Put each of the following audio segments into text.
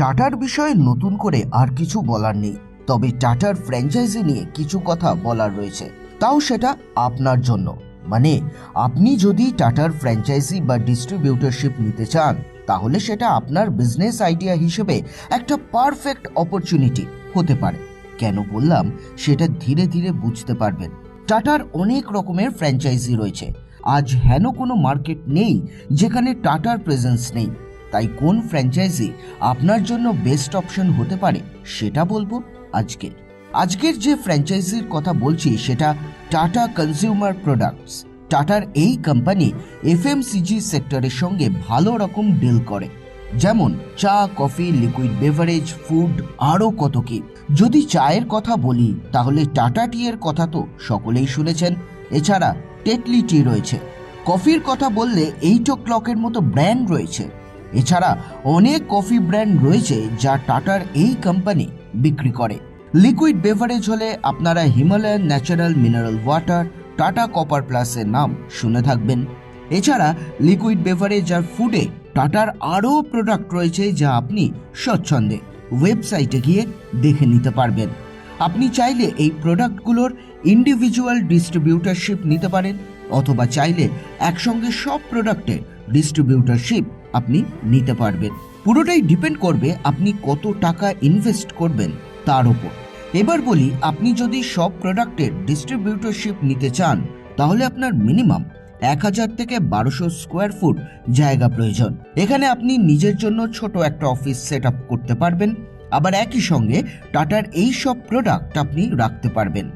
টাটার বিষয়ে নতুন করে আর কিছু বলার নেই, তবে টাটার ফ্র্যাঞ্চাইজি নিয়ে কিছু কথা বলার রয়েছে। তাও সেটা আপনার জন্য। মানে আপনি যদি টাটার ফ্র্যাঞ্চাইজি বা ডিস্ট্রিবিউটরশিপ নিতে চান, তাহলে সেটা আপনার বিজনেস আইডিয়া হিসেবে একটা পারফেক্ট অপরচুনিটি হতে পারে। কেন বললাম? সেটা ধীরে ধীরে বুঝতে পারবেন। টাটার অনেক রকমের ফ্র্যাঞ্চাইজি রয়েছে। আজ হেন কোনো মার্কেট নেই যেখানে টাটার প্রেজেন্স নেই। তাই কোন ফ্র্যাঞ্চাইজি আপনার জন্য বেস্ট অপশন হতে পারে সেটা বলব আজকে আজকের যে ফ্র্যাঞ্চাইজির কথা বলছি সেটা টাটা কনজিউমার প্রোডাক্টস টাটার এই কোম্পানি এফএমসিজি সেক্টরের সঙ্গে ভালো রকম ডিল করে। যেমন চা, কফি লিকুইড বেভারেজ ফুড আরও কত কি। যদি চায়ের কথা বলি, তাহলে টাটা টি এর কথা তো সকলেই শুনেছেন। এছাড়া টেটলি টি রয়েছে। কফির কথা বললে এইট ও ক্লকের মতো ব্র্যান্ড রয়েছে। এছাড়া অনেক কফি ব্র্যান্ড রয়েছে যা টাটার এই কোম্পানি বিক্রি করে। লিকুইড বেভারেজ হলে আপনারা Himalayan natural mineral water Tata copper প্লাসের নাম শুনে থাকবেন। এছাড়া লিকুইড বেভারেজ আর ফুডে টাটার আরও প্রোডাক্ট রয়েছে যা আপনি স্বচ্ছন্দে ওয়েবসাইটে গিয়ে দেখে নিতে পারবেন। আপনি চাইলে এই প্রোডাক্টগুলোর ইন্ডিভিজুয়াল ডিস্ট্রিবিউটারশিপ নিতে পারেন। অথবা চাইলে একসঙ্গে সব প্রোডাক্টের ডিস্ট্রিবিউটারশিপ আপনি নিতে পারবেন। পুরোটাই ডিপেন্ড করবে আপনি কত টাকা ইনভেস্ট করবেন তার উপর এবার বলি, আপনি যদি সব প্রোডাক্টের ডিস্ট্রিবিউটারশিপ নিতে চান, তাহলে আপনার মিনিমাম এক হাজার থেকে বারোশো স্কোয়ার ফুট জায়গা প্রয়োজন। এখানে আপনি নিজের জন্য ছোট একটা অফিস সেট করতে পারবেন, আবার একই সঙ্গে টাটার এই সব প্রোডাক্ট আপনি রাখতে পারবেন।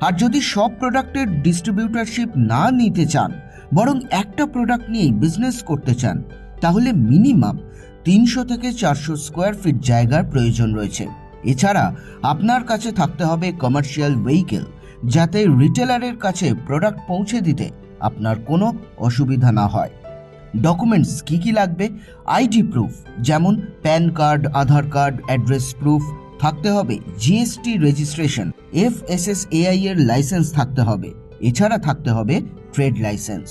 আর যদি সব প্রোডাক্টের ডিস্ট্রিবিউটারশিপ না নিতে চান, বরং একটা প্রোডাক্ট নিয়েই বিজনেস করতে চান, তাহলে মিনিমাম তিনশো থেকে চারশো স্কোয়ার ফিট জায়গার প্রয়োজন রয়েছে। এছাড়া আপনার কাছে থাকতে হবে কমার্শিয়াল ভেহিকেল যাতে রিটেলারের কাছে প্রোডাক্ট পৌঁছে দিতে আপনার কোনো অসুবিধা না হয়। ডকুমেন্টস কি কি লাগবে? আইডি প্রুফ যেমন PAN card, Aadhaar card address proof থাকতে হবে GST registration F S S AI এর লাইসেন্স থাকতে হবে, এছাড়া থাকতে হবে ট্রেড লাইসেন্স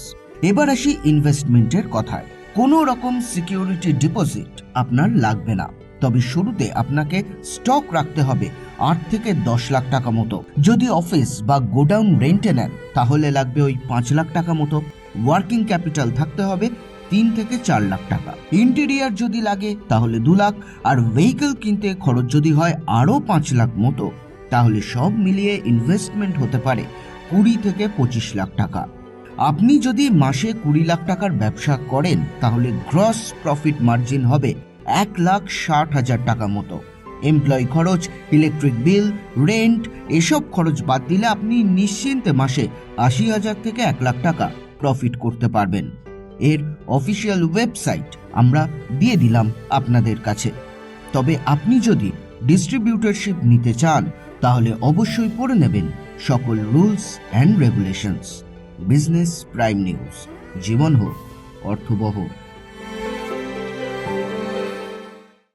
এবার আসি ইনভেস্টমেন্টের কথায়। কোনো রকম সিকিউরিটি ডিপোজিট আপনার লাগবে না। তবে শুরুতে আপনাকে স্টক রাখতে হবে আট থেকে দশ লাখ টাকা মতো। যদি অফিস বা গোডাউন রেন্টে নেন, তাহলে লাগবে ওই পাঁচ লাখ টাকা মতো। ওয়ার্কিং ক্যাপিটাল থাকতে হবে তিন থেকে চার লাখ টাকা। ইন্টেরিয়ার যদি লাগে, তাহলে দু লাখ, আর ভেহিকেল কিনতে খরচ যদি হয় আরও পাঁচ লাখ মতো। তাহলে সব মিলিয়ে ইনভেস্টমেন্ট হতে পারে কুড়ি থেকে পঁচিশ লাখ টাকা। আপনি যদি মাসে কুড়ি লাখ টাকার ব্যবসা করেন, তাহলে গ্রস প্রফিট মার্জিন হবে এক লাখ ষাট হাজার টাকা মতো। এমপ্লয়ি খরচ ইলেকট্রিক বিল রেন্ট এসব খরচ বাদ দিলে আপনি নিশ্চিন্তে মাসে আশি হাজার থেকে এক লাখ টাকা প্রফিট করতে পারবেন। এর অফিসিয়াল ওয়েবসাইট আমরা দিয়ে দিলাম আপনাদের কাছে। তবে আপনি যদি ডিস্ট্রিবিউটরশিপ নিতে চান, তাহলে অবশ্যই পড়ে নেবেন সকল rules and regulations business prime news জীবন হোক অর্থবহ।